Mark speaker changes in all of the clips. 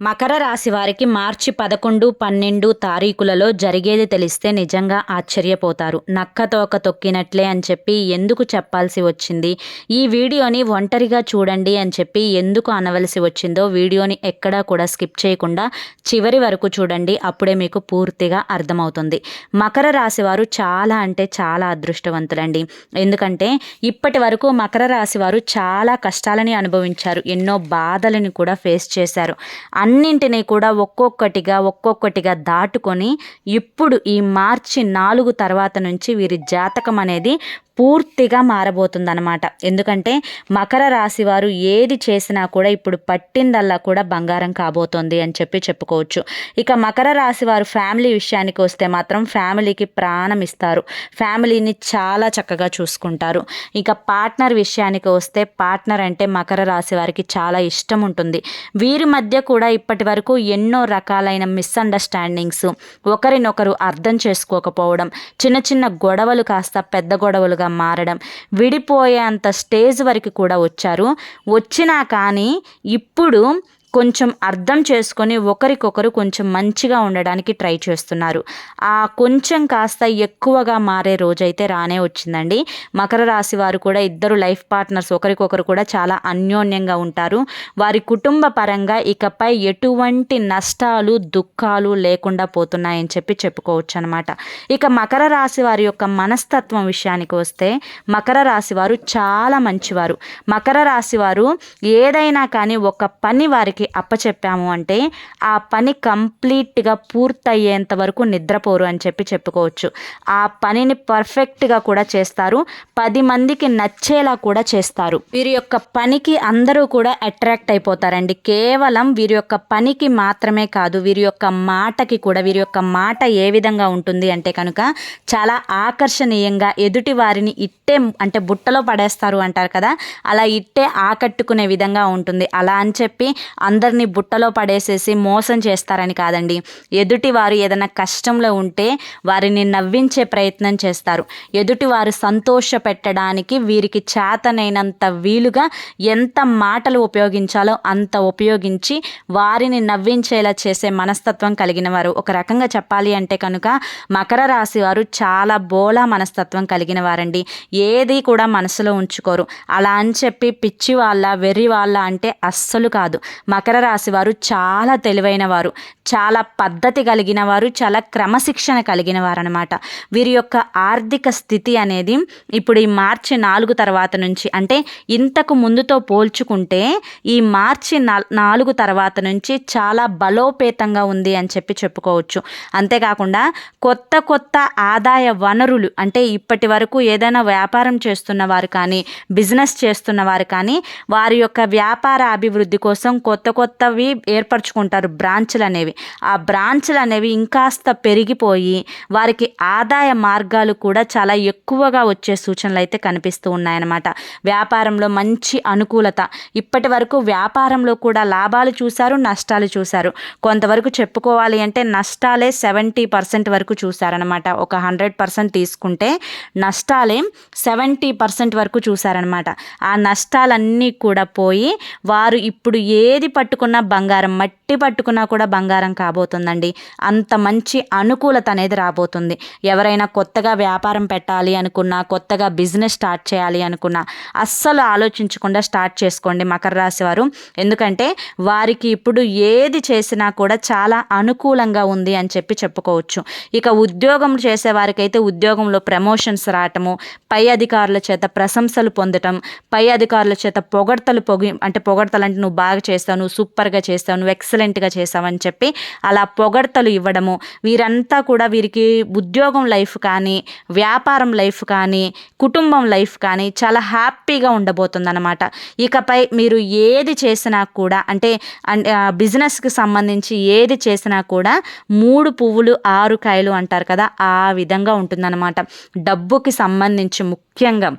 Speaker 1: మకర రాశి వారికి మార్చి పదకొండు పన్నెండు తారీఖులలో జరిగేది తెలిస్తే నిజంగా ఆశ్చర్యపోతారు. నక్కతోక తొక్కినట్లే అని చెప్పి ఎందుకు చెప్పాల్సి వచ్చింది? ఈ వీడియోని ఒంటరిగా చూడండి అని చెప్పి ఎందుకు అనవలసి వచ్చిందో వీడియోని ఎక్కడా కూడా స్కిప్ చేయకుండా చివరి వరకు చూడండి అప్పుడే మీకు పూర్తిగా అర్థమవుతుంది. మకర రాశి వారు చాలా అంటే చాలా అదృష్టవంతులండి. ఎందుకంటే ఇప్పటి వరకు మకర రాశి వారు చాలా కష్టాలని అనుభవించారు. ఎన్నో బాధలను కూడా ఫేస్ చేశారు. అన్నింటినీ కూడా ఒక్కొక్కటిగా ఒక్కొక్కటిగా దాటుకొని ఇప్పుడు ఈ మార్చి నాలుగు తర్వాత నుంచి వీరి జాతకం అనేది పూర్తిగా మారబోతుందన్నమాట. ఎందుకంటే మకర రాశి వారు ఏది చేసినా కూడా ఇప్పుడు పట్టిందల్లా కూడా బంగారం కాబోతోంది అని చెప్పి చెప్పుకోవచ్చు. ఇక మకర రాశి వారు ఫ్యామిలీ విషయానికి వస్తే మాత్రం ఫ్యామిలీకి ప్రాణం ఇస్తారు. ఫ్యామిలీని చాలా చక్కగా చూసుకుంటారు. ఇక పార్ట్నర్ విషయానికి వస్తే పార్ట్నర్ అంటే మకర రాశి వారికి చాలా ఇష్టం ఉంటుంది. వీరి మధ్య కూడా ఇప్పటి వరకు ఎన్నో రకాలైన మిస్అండర్స్టాండింగ్స్ ఒకరినొకరు అర్థం చేసుకోకపోవడం చిన్న చిన్న గొడవలు కాస్త పెద్ద గొడవలుగా మారడం విడిపోయేంత స్టేజ్ వరకు కూడా వచ్చారు. వచ్చినా కానీ ఇప్పుడు కొంచెం అర్థం చేసుకొని ఒకరికొకరు కొంచెం మంచిగా ఉండడానికి ట్రై చేస్తున్నారు. ఆ కొంచెం కాస్త ఎక్కువగా మారే రోజైతే రానే వచ్చిందండి. మకర రాశి వారు కూడా ఇద్దరు లైఫ్ పార్ట్నర్స్ ఒకరికొకరు కూడా చాలా అన్యోన్యంగా ఉంటారు. వారి కుటుంబ పరంగా ఇకపై ఎటువంటి నష్టాలు దుఃఖాలు లేకుండా పోతున్నాయని చెప్పి చెప్పుకోవచ్చు అనమాట ఇక మకర రాశి వారి యొక్క మనస్తత్వం విషయానికి వస్తే మకర రాశి వారు చాలా మంచివారు. మకర రాశి వారు ఏదైనా కానీ ఒక పని వారికి అప్పచెప్పాము అంటే ఆ పని కంప్లీట్గా పూర్తయ్యేంత వరకు నిద్రపోరు అని చెప్పి చెప్పుకోవచ్చు. ఆ పనిని పర్ఫెక్ట్గా కూడా చేస్తారు. పది మందికి నచ్చేలా కూడా చేస్తారు. వీరి యొక్క పనికి అందరూ కూడా అట్రాక్ట్ అయిపోతారండి. కేవలం వీరి యొక్క పనికి మాత్రమే కాదు వీరి యొక్క మాటకి కూడా వీరి యొక్క మాట ఏ విధంగా ఉంటుంది అంటే కనుక చాలా ఆకర్షణీయంగా ఎదుటి వారిని ఇట్టే అంటే బుట్టలో పడేస్తారు అంటారు కదా అలా ఇట్టే ఆకట్టుకునే విధంగా ఉంటుంది. అలా అని చెప్పి అందరినీ బుట్టలో పడేసేసి మోసం చేస్తారని కాదండి. ఎదుటి వారు ఏదైనా కష్టంలో ఉంటే వారిని నవ్వించే ప్రయత్నం చేస్తారు. ఎదుటి వారు సంతోష పెట్టడానికి వీరికి చేతనైనంత వీలుగా ఎంత మాటలు ఉపయోగించాలో అంత ఉపయోగించి వారిని నవ్వించేలా చేసే మనస్తత్వం కలిగిన వారు. ఒక రకంగా చెప్పాలి అంటే కనుక మకర రాశి వారు చాలా బోలా మనస్తత్వం కలిగిన వారండి. ఏది కూడా మనసులో ఉంచుకోరు. అలా అని చెప్పి పిచ్చి వాళ్ళ వెర్రి వాళ్ళ అంటే అస్సలు కాదు. మకర రాశి వారు చాలా తెలివైన వారు చాలా పద్ధతి కలిగిన వారు చాలా క్రమశిక్షణ కలిగిన వారు అనమాట వీరి యొక్క ఆర్థిక స్థితి అనేది ఇప్పుడు ఈ మార్చి నాలుగు తర్వాత నుంచి అంటే ఇంతకు ముందుతో పోల్చుకుంటే ఈ మార్చి నాలుగు తర్వాత నుంచి చాలా బలోపేతంగా ఉంది అని చెప్పి చెప్పుకోవచ్చు. అంతేకాకుండా కొత్త కొత్త ఆదాయ వనరులు అంటే ఇప్పటి వరకు ఏదైనా వ్యాపారం చేస్తున్న వారు కానీ బిజినెస్ చేస్తున్న వారు కానీ వారి యొక్క వ్యాపార అభివృద్ధి కోసం కొత్త కొత్త కొత్తవి ఏర్పరచుకుంటారు. బ్రాంచ్లు అనేవి ఆ బ్రాంచ్లు అనేవి ఇంకాస్త పెరిగిపోయి వారికి ఆదాయ మార్గాలు కూడా చాలా ఎక్కువగా వచ్చే సూచనలు అయితే కనిపిస్తూ ఉన్నాయన్నమాట. వ్యాపారంలో మంచి అనుకూలత. ఇప్పటి వరకు వ్యాపారంలో కూడా లాభాలు చూశారు నష్టాలు చూశారు. కొంతవరకు చెప్పుకోవాలి అంటే నష్టాలే సెవెంటీ పర్సెంట్ వరకు చూశారనమాట ఒక హండ్రెడ్ పర్సెంట్ తీసుకుంటే నష్టాలే సెవెంటీ పర్సెంట్ వరకు చూశారనమాట ఆ నష్టాలన్నీ కూడా పోయి వారు ఇప్పుడు ఏది పట్టుకున్నా బంగారం మట్టి పట్టుకున్నా కూడా బంగారం కాబోతుందండి. అంత మంచి అనుకూలత అనేది రాబోతుంది. ఎవరైనా కొత్తగా వ్యాపారం పెట్టాలి అనుకున్నా కొత్తగా బిజినెస్ స్టార్ట్ చేయాలి అనుకున్నా అస్సలు ఆలోచించకుండా స్టార్ట్ చేసుకోండి మకర రాశి వారు. ఎందుకంటే వారికి ఇప్పుడు ఏది చేసినా కూడా చాలా అనుకూలంగా ఉంది అని చెప్పి చెప్పుకోవచ్చు. ఇక ఉద్యోగం చేసే వారికైతే ఉద్యోగంలో ప్రమోషన్స్ రావటము పై అధికారుల చేత ప్రశంసలు పొందటం పై అధికారుల చేత పొగడతలు పొగి అంటే పొగడతలు అంటే నువ్వు బాగా చేస్తావు నువ్వు సూపర్గా చేస్తావు నువ్వు ఎక్సలెంట్గా చేసావని చెప్పి అలా పొగడ్తలు ఇవ్వడము. వీరంతా కూడా వీరికి ఉద్యోగం లైఫ్ కానీ వ్యాపారం లైఫ్ కానీ కుటుంబం లైఫ్ కానీ చాలా హ్యాపీగా ఉండబోతుందన్నమాట. ఇకపై మీరు ఏది చేసినా కూడా అంటే బిజినెస్కి సంబంధించి ఏది చేసినా కూడా మూడు పువ్వులు ఆరు కాయలు అంటారు కదా ఆ విధంగా ఉంటుందన్నమాట. డబ్బుకి సంబంధించి ముఖ్యంగా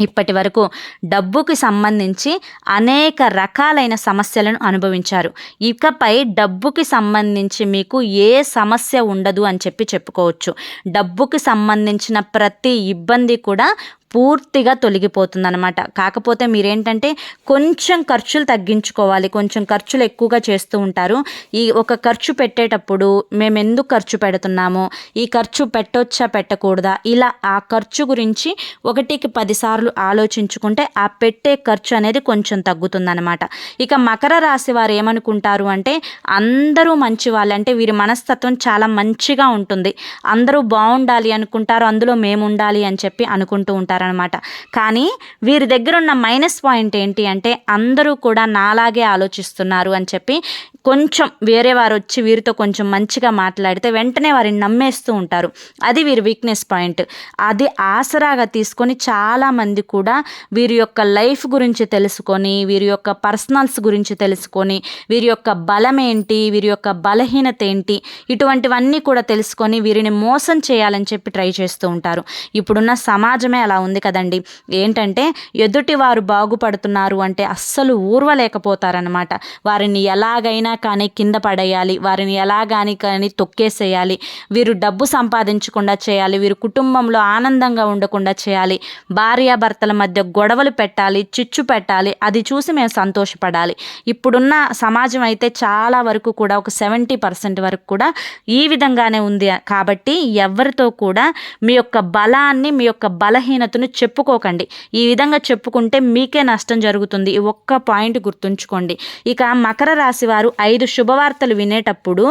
Speaker 1: ఇప్పటి వరకు డబ్బుకి సంబంధించి అనేక రకాలైన సమస్యలను అనుభవించారు. ఇకపై డబ్బుకి సంబంధించి మీకు ఏ సమస్య ఉండదు అని చెప్పి చెప్పుకోవచ్చు. డబ్బుకి సంబంధించిన ప్రతి ఇబ్బంది కూడా పూర్తిగా తొలగిపోతుందనమాట కాకపోతే మీరేంటంటే కొంచెం ఖర్చులు తగ్గించుకోవాలి. కొంచెం ఖర్చులు ఎక్కువగా చేస్తూ ఉంటారు. ఈ ఒక ఖర్చు పెట్టేటప్పుడు మేము ఎందుకు ఖర్చు పెడుతున్నాము? ఈ ఖర్చు పెట్టొచ్చా పెట్టకూడదా? ఇలా ఆ ఖర్చు గురించి ఒకటికి పదిసార్లు ఆలోచించుకుంటే ఆ పెట్టే ఖర్చు అనేది కొంచెం తగ్గుతుందనమాట ఇక మకర రాశి వారు ఏమనుకుంటారు అంటే అందరూ మంచి వాళ్ళు అంటే వీరి మనస్తత్వం చాలా మంచిగా ఉంటుంది. అందరూ బాగుండాలి అనుకుంటారు. అందులో మేము ఉండాలి అని చెప్పి అనుకుంటూ ఉంటారు. అనమాట కానీ వీరి దగ్గర ఉన్న మైనస్ పాయింట్ ఏంటి అంటే అందరూ కూడా నాలాగే ఆలోచిస్తున్నారు అని చెప్పి కొంచెం వేరే వారు వచ్చి వీరితో కొంచెం మంచిగా మాట్లాడితే వెంటనే వారిని నమ్మేస్తూ ఉంటారు. అది వీరి వీక్నెస్ పాయింట్ అది ఆసరాగా తీసుకొని చాలామంది కూడా వీరి యొక్క లైఫ్ గురించి తెలుసుకొని వీరి యొక్క పర్సనల్స్ గురించి తెలుసుకొని వీరి యొక్క బలం ఏంటి వీరి యొక్క బలహీనత ఏంటి ఇటువంటివన్నీ కూడా తెలుసుకొని వీరిని మోసం చేయాలని చెప్పి ట్రై చేస్తూ ఉంటారు. ఇప్పుడున్న సమాజమే అలా ఉంది కదండి. ఏంటంటే ఎదుటి వారు బాగుపడుతున్నారు అంటే అస్సలు ఊర్వలేకపోతారనమాట వారిని ఎలాగైనా కానీ కింద పడేయాలి. వారిని ఎలాగాని కానీ తొక్కేసేయాలి. వీరు డబ్బు సంపాదించకుండా చేయాలి. వీరు కుటుంబంలో ఆనందంగా ఉండకుండా చేయాలి. భార్యాభర్తల మధ్య గొడవలు పెట్టాలి చిచ్చు పెట్టాలి. అది చూసి మేము సంతోషపడాలి. ఇప్పుడున్న సమాజం అయితే చాలా వరకు కూడా ఒక సెవెంటీ పర్సెంట్ వరకు కూడా ఈ విధంగానే ఉంది. కాబట్టి ఎవరితో కూడా మీ యొక్క బలాన్ని మీ యొక్క బలహీనతను చెప్పుకోకండి. ఈ విధంగా చెప్పుకుంటే మీకే నష్టం జరుగుతుంది. ఒక్క పాయింట్ గుర్తుంచుకోండి. ఇక మకర రాశి వారు ఐదు శుభవార్తలు వినేటప్పుడు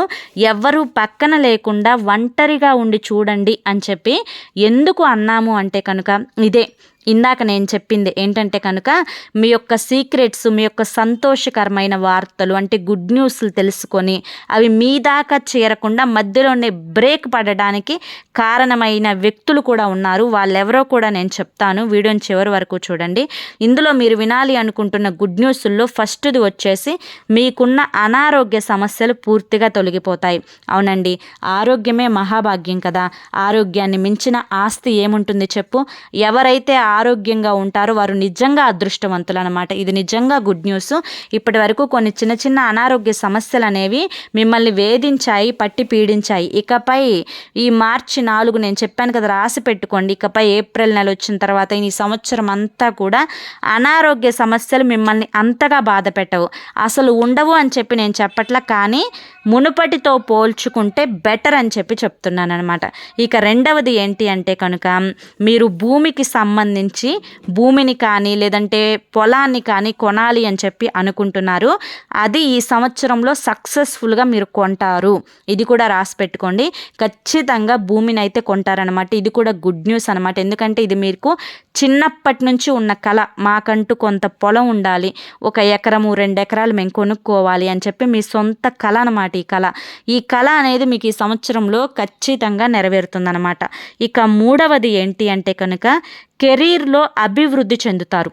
Speaker 1: ఎవ్వరూ పక్కన లేకుండా ఒంటరిగా ఉండి చూడండి అని చెప్పి ఎందుకు అన్నాము అంటే కనుక ఇదే. ఇందాక నేను చెప్పింది ఏంటంటే కనుక మీ యొక్క సీక్రెట్స్ మీ యొక్క సంతోషకరమైన వార్తలు అంటే గుడ్ న్యూస్లు తెలుసుకొని అవి మీ దాకా చేరకుండా మధ్యలోనే బ్రేక్ పడడానికి కారణమైన వ్యక్తులు కూడా ఉన్నారు. వాళ్ళెవరో కూడా నేను చెప్తాను. వీడియోని చివరి వరకు చూడండి. ఇందులో మీరు వినాలి అనుకుంటున్న గుడ్ న్యూస్ల్లో ఫస్ట్ది వచ్చేసి మీకున్న అనారోగ్య సమస్యలు పూర్తిగా తొలగిపోతాయి. అవునండి ఆరోగ్యమే మహాభాగ్యం కదా. ఆరోగ్యాన్ని మించిన ఆస్తి ఏముంటుంది చెప్పు? ఎవరైతే ఆరోగ్యంగా ఉంటారో. వారు నిజంగా అదృష్టవంతులు అనమాట ఇది నిజంగా గుడ్ న్యూస్ ఇప్పటి వరకు కొన్ని చిన్న చిన్న అనారోగ్య సమస్యలు అనేవి మిమ్మల్ని వేధించాయి పట్టి పీడించాయి. ఇకపై ఈ మార్చి నాలుగు నేను చెప్పాను కదా రాసి పెట్టుకోండి. ఇకపై ఏప్రిల్ నెల వచ్చిన తర్వాత ఈ సంవత్సరం అంతా కూడా అనారోగ్య సమస్యలు మిమ్మల్ని అంతగా బాధ పెట్టవు. అసలు ఉండవు అని చెప్పి నేను చెప్పట్లా కానీ మునుపటితో పోల్చుకుంటే బెటర్ అని చెప్పి చెప్తున్నాను అనమాట ఇక రెండవది ఏంటి అంటే కనుక మీరు భూమికి సంబంధించి భూమిని కానీ లేదంటే పొలాన్ని కానీ కొనాలి అని చెప్పి అనుకుంటున్నారు. అది ఈ సంవత్సరంలో సక్సెస్ఫుల్గా మీరు కొంటారు. ఇది కూడా రాసి పెట్టుకోండి. ఖచ్చితంగా భూమిని అయితే కొంటారనమాట ఇది కూడా గుడ్ న్యూస్ అనమాట ఎందుకంటే ఇది మీకు చిన్నప్పటి నుంచి ఉన్న కళ. మాకంటూ కొంత పొలం ఉండాలి. ఒక ఎకరము రెండు ఎకరాలు మేము కొనుక్కోవాలి అని చెప్పి మీ సొంత కళ అనమాట ఈ కళ. ఈ కళ అనేది మీకు ఈ సంవత్సరంలో ఖచ్చితంగా నెరవేరుతుందనమాట ఇక మూడవది ఏంటి అంటే కనుక కెరీర్లో అభివృద్ధి చెందుతారు.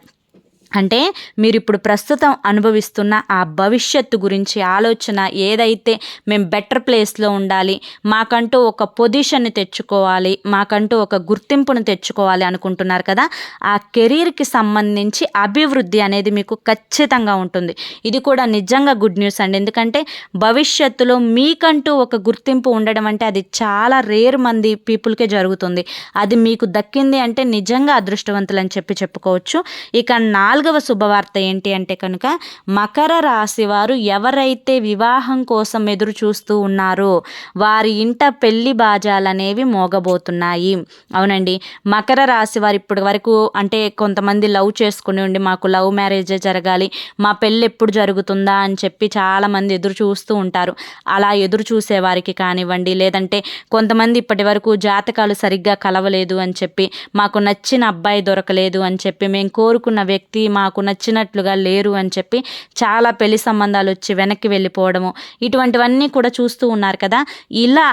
Speaker 1: అంటే మీరు ఇప్పుడు ప్రస్తుతం అనుభవిస్తున్న ఆ భవిష్యత్తు గురించి ఆలోచన ఏదైతే మేము బెటర్ ప్లేస్లో ఉండాలి మాకంటూ ఒక పొజిషన్ని తెచ్చుకోవాలి మాకంటూ ఒక గుర్తింపును తెచ్చుకోవాలి అనుకుంటున్నారు కదా ఆ కెరీర్కి సంబంధించి అభివృద్ధి అనేది మీకు ఖచ్చితంగా ఉంటుంది. ఇది కూడా నిజంగా గుడ్ న్యూస్ అండి. ఎందుకంటే భవిష్యత్తులో మీకంటూ ఒక గుర్తింపు ఉండడం అంటే అది చాలా రేర్ మంది పీపుల్కే జరుగుతుంది. అది మీకు దక్కింది అంటే నిజంగా అదృష్టవంతులు అని చెప్పి చెప్పుకోవచ్చు. ఇక నాలుగు నాలుగవ శుభవార్త ఏంటి అంటే కనుక మకర రాశి వారు ఎవరైతే వివాహం కోసం ఎదురు చూస్తూ ఉన్నారో వారి ఇంట పెళ్ళి బాజాలనేవి మోగబోతున్నాయి. అవునండి. మకర రాశి వారు ఇప్పటి వరకు అంటే కొంతమంది లవ్ చేసుకుని ఉండి మాకు లవ్ మ్యారేజే జరగాలి మా పెళ్ళి ఎప్పుడు జరుగుతుందా? అని చెప్పి చాలామంది ఎదురు చూస్తూ ఉంటారు. అలా ఎదురు చూసే వారికి కానివ్వండి లేదంటే కొంతమంది ఇప్పటి వరకు జాతకాలు సరిగ్గా కలవలేదు అని చెప్పి మాకు నచ్చిన అబ్బాయి దొరకలేదు అని చెప్పి మేము కోరుకున్న వ్యక్తి మాకు నచ్చినట్లుగా లేరు అని చెప్పి చాలా పెళ్ళి సంబంధాలు వచ్చి వెనక్కి వెళ్ళిపోవడము. ఇటువంటివన్నీ కూడా చూస్తూ ఉన్నారు కదా. ఇలా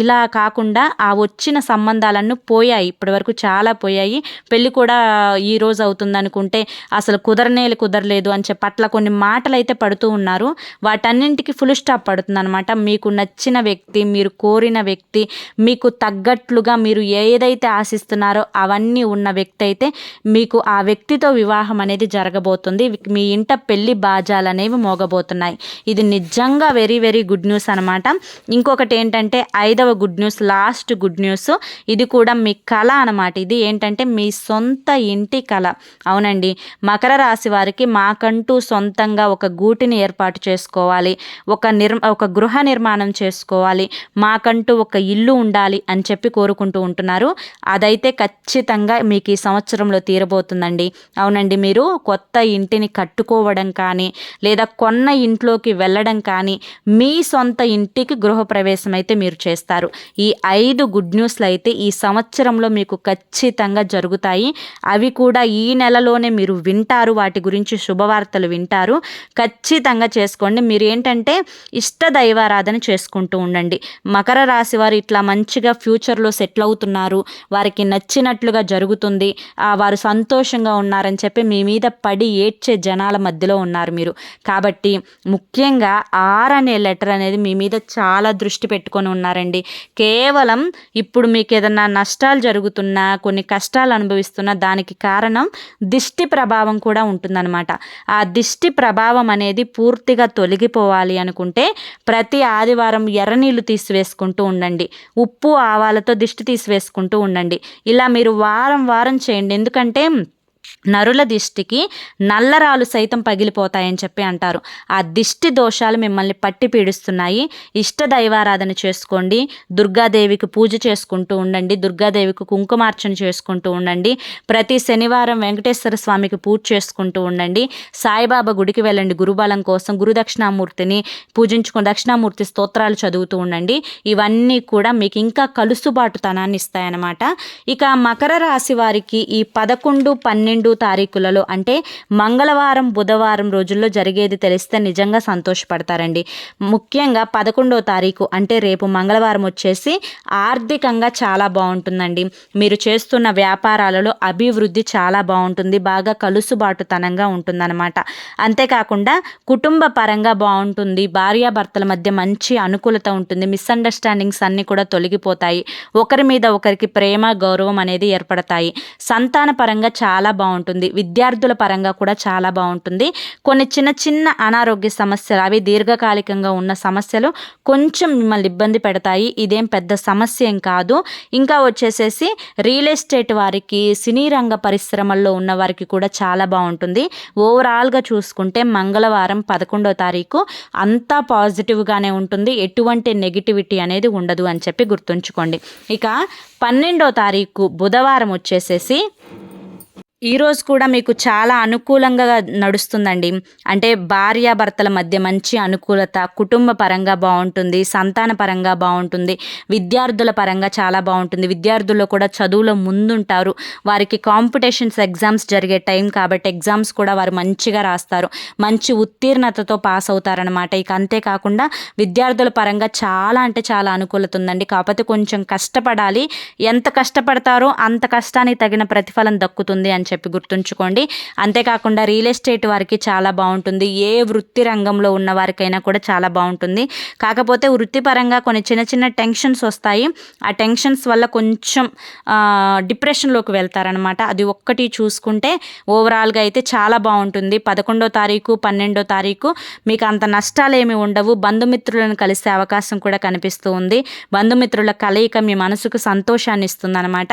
Speaker 1: ఇలా కాకుండా ఆ వచ్చిన సంబంధాలన్నీ పోయాయి. ఇప్పటివరకు చాలా పోయాయి. పెళ్ళి కూడా ఈ రోజు అవుతుంది అనుకుంటే అసలు కుదరనేలు కుదరలేదు అని చెప్పి అట్లా కొన్ని మాటలు అయితే పడుతూ ఉన్నారు. వాటన్నింటికి ఫుల్ స్టాప్ పడుతుంది అనమాట మీకు నచ్చిన వ్యక్తి మీరు కోరిన వ్యక్తి మీకు తగ్గట్లుగా మీరు ఏదైతే ఆశిస్తున్నారో అవన్నీ ఉన్న వ్యక్తి అయితే మీకు ఆ వ్యక్తితో వివాహం అనేది అనేది జరగబోతుంది. మీ ఇంట పెళ్ళి బాజాలు అనేవి మోగబోతున్నాయి. ఇది నిజంగా వెరీ వెరీ గుడ్ న్యూస్ అనమాట ఇంకొకటి ఏంటంటే ఐదవ good news last good news. ఇది కూడా మీ కళ అనమాట ఇది ఏంటంటే మీ సొంత ఇంటి కళ. అవునండి. మకర రాశి వారికి మాకంటూ సొంతంగా ఒక గూటిని ఏర్పాటు చేసుకోవాలి. ఒక నిర్ ఒక గృహ నిర్మాణం చేసుకోవాలి. మాకంటూ ఒక ఇల్లు ఉండాలి అని చెప్పి కోరుకుంటూ ఉంటున్నారు. అదైతే ఖచ్చితంగా మీకు ఈ సంవత్సరంలో తీరబోతుందండి. అవునండి మీరు? కొత్త ఇంటిని కట్టుకోవడం కానీ లేదా కొన్న ఇంట్లోకి వెళ్ళడం కానీ మీ సొంత ఇంటికి గృహప్రవేశం అయితే మీరు చేస్తారు. ఈ ఐదు గుడ్ న్యూస్లు అయితే ఈ సంవత్సరంలో మీకు ఖచ్చితంగా జరుగుతాయి. అవి కూడా ఈ నెలలోనే మీరు వింటారు వాటి గురించి శుభవార్తలు వింటారు. ఖచ్చితంగా చేసుకోండి. మీరు ఏంటంటే ఇష్ట దైవారాధన చేసుకుంటూ ఉండండి. మకర రాశి వారు ఇట్లా మంచిగా ఫ్యూచర్లో సెటిల్ అవుతున్నారు వారికి నచ్చినట్లుగా జరుగుతుంది వారు సంతోషంగా ఉన్నారని చెప్పి మీ మీద మీద పడి ఏడ్చే జనాల మధ్యలో ఉన్నారు మీరు. కాబట్టి ముఖ్యంగా ఆర్ అనే లెటర్ అనేది మీ మీద చాలా దృష్టి పెట్టుకొని ఉన్నారండి. కేవలం ఇప్పుడు మీకు ఏదన్నా నష్టాలు జరుగుతున్నా కొన్ని కష్టాలు అనుభవిస్తున్నా దానికి కారణం దిష్టి ప్రభావం కూడా ఉంటుందన్నమాట. ఆ దిష్టి ప్రభావం అనేది పూర్తిగా తొలగిపోవాలి అనుకుంటే ప్రతి ఆదివారం ఎర్రనీళ్ళు తీసివేసుకుంటూ ఉండండి. ఉప్పు ఆవాలతో దిష్టి తీసివేసుకుంటూ ఉండండి. ఇలా మీరు వారం వారం చేయండి. ఎందుకంటే నరుల దిష్టికి నల్లరాలు సైతం పగిలిపోతాయని చెప్పి అంటారు. ఆ దిష్టి దోషాలు మిమ్మల్ని పట్టి పీడిస్తున్నాయి. ఇష్ట దైవారాధన చేసుకోండి. దుర్గాదేవికి పూజ చేసుకుంటూ ఉండండి. దుర్గాదేవికి కుంకుమార్చన చేసుకుంటూ ఉండండి. ప్రతి శనివారం వెంకటేశ్వర స్వామికి పూజ చేసుకుంటూ ఉండండి. సాయిబాబా గుడికి వెళ్ళండి. గురుబలం కోసం గురు దక్షిణామూర్తిని పూజించుకుని దక్షిణామూర్తి స్తోత్రాలు చదువుతూ ఉండండి. ఇవన్నీ కూడా మీకు ఇంకా కలుసుబాటుతనాన్ని ఇస్తాయన్నమాట. ఇక మకర రాశి వారికి ఈ పదకొండు పన్నెండు పన్నెండు తారీఖులలో అంటే మంగళవారం బుధవారం రోజుల్లో జరిగేది తెలిస్తే నిజంగా సంతోషపడతారండి. ముఖ్యంగా పదకొండో తారీఖు అంటే రేపు మంగళవారం వచ్చేసి ఆర్థికంగా చాలా బాగుంటుందండి. మీరు చేస్తున్న వ్యాపారాలలో అభివృద్ధి చాలా బాగుంటుంది. బాగా కలుసుబాటుతనంగా ఉంటుందన్నమాట. అంతేకాకుండా కుటుంబ పరంగా బాగుంటుంది. భార్యాభర్తల మధ్య మంచి అనుకూలత ఉంటుంది. మిస్అండర్స్టాండింగ్స్ అన్నీ కూడా తొలగిపోతాయి. ఒకరి మీద ఒకరికి ప్రేమ గౌరవం అనేది ఏర్పడతాయి. సంతాన పరంగా చాలా బాగుంటుంది. విద్యార్థుల పరంగా కూడా చాలా బాగుంటుంది. కొన్ని చిన్న చిన్న అనారోగ్య సమస్యలు అవి దీర్ఘకాలికంగా ఉన్న సమస్యలు కొంచెం మిమ్మల్ని ఇబ్బంది పెడతాయి. ఇదేం పెద్ద సమస్య ఏం కాదు. ఇంకా వచ్చేసేసి రియల్ ఎస్టేట్ వారికి సినీ రంగ పరిశ్రమల్లో ఉన్న వారికి కూడా చాలా బాగుంటుంది. ఓవరాల్గా చూసుకుంటే మంగళవారం పదకొండో తారీఖు అంతా పాజిటివ్గానే ఉంటుంది. ఎటువంటి నెగిటివిటీ అనేది ఉండదు అని చెప్పి గుర్తుంచుకోండి. ఇక పన్నెండో తారీఖు బుధవారం వచ్చేసేసి ఈరోజు కూడా మీకు చాలా అనుకూలంగా నడుస్తుందండి. అంటే భార్యాభర్తల మధ్య మంచి అనుకూలత కుటుంబ పరంగా బాగుంటుంది సంతాన పరంగా బాగుంటుంది విద్యార్థుల పరంగా చాలా బాగుంటుంది. విద్యార్థుల్లో కూడా చదువులో ముందుంటారు. వారికి కాంపిటీషన్స్ ఎగ్జామ్స్ జరిగే టైం కాబట్టి ఎగ్జామ్స్ కూడా వారు మంచిగా రాస్తారు. మంచి ఉత్తీర్ణతతో పాస్ అవుతారనమాట ఇక అంతేకాకుండా విద్యార్థుల పరంగా చాలా అంటే చాలా అనుకూలత ఉందండి. కాకపోతే కొంచెం కష్టపడాలి. ఎంత కష్టపడతారో అంత కష్టానికి తగిన ప్రతిఫలం దక్కుతుంది అని చెప్పి గుర్తుంచుకోండి. అంతేకాకుండా రియల్ ఎస్టేట్ వారికి చాలా బాగుంటుంది. ఏ వృత్తి రంగంలో ఉన్న వారికైనా కూడా చాలా బాగుంటుంది. కాకపోతే వృత్తిపరంగా కొన్ని చిన్న చిన్న టెన్షన్స్ వస్తాయి. ఆ టెన్షన్స్ వల్ల కొంచెం డిప్రెషన్లోకి వెళ్తారనమాట అది ఒక్కటి చూసుకుంటే ఓవరాల్గా అయితే చాలా బాగుంటుంది. పదకొండో తారీఖు పన్నెండో తారీఖు మీకు అంత నష్టాలు ఏమి ఉండవు. బంధుమిత్రులను కలిసే అవకాశం కూడా కనిపిస్తూ ఉంది. బంధుమిత్రుల కలయిక మీ మనసుకు సంతోషాన్ని ఇస్తుంది అనమాట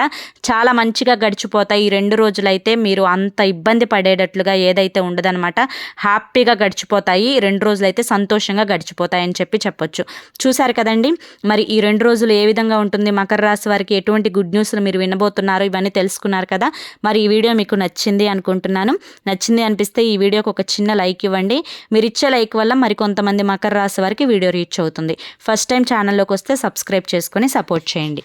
Speaker 1: చాలా మంచిగా గడిచిపోతాయి. ఈ రెండు రోజులైతే అయితే మీరు అంత ఇబ్బంది పడేటట్లుగా ఏదైతే ఉండదనమాట హ్యాపీగా గడిచిపోతాయి. రెండు రోజులు అయితే సంతోషంగా గడిచిపోతాయని చెప్పి చెప్పొచ్చు. చూశారు కదండి? మరి ఈ రెండు రోజులు ఏ విధంగా ఉంటుంది? మకర రాశి వారికి ఎటువంటి గుడ్ న్యూస్లు మీరు వినబోతున్నారు? ఇవన్నీ తెలుసుకున్నారు కదా? మరి ఈ వీడియో మీకు నచ్చింది అనుకుంటున్నాను. నచ్చింది అనిపిస్తే ఈ వీడియోకి ఒక చిన్న లైక్ ఇవ్వండి. మీరు ఇచ్చే లైక్ వల్ల మరి కొంతమంది మకర రాశి వారికి వీడియో రీచ్ అవుతుంది. ఫస్ట్ టైం ఛానల్లోకి వస్తే సబ్స్క్రైబ్ చేసుకొని సపోర్ట్ చేయండి.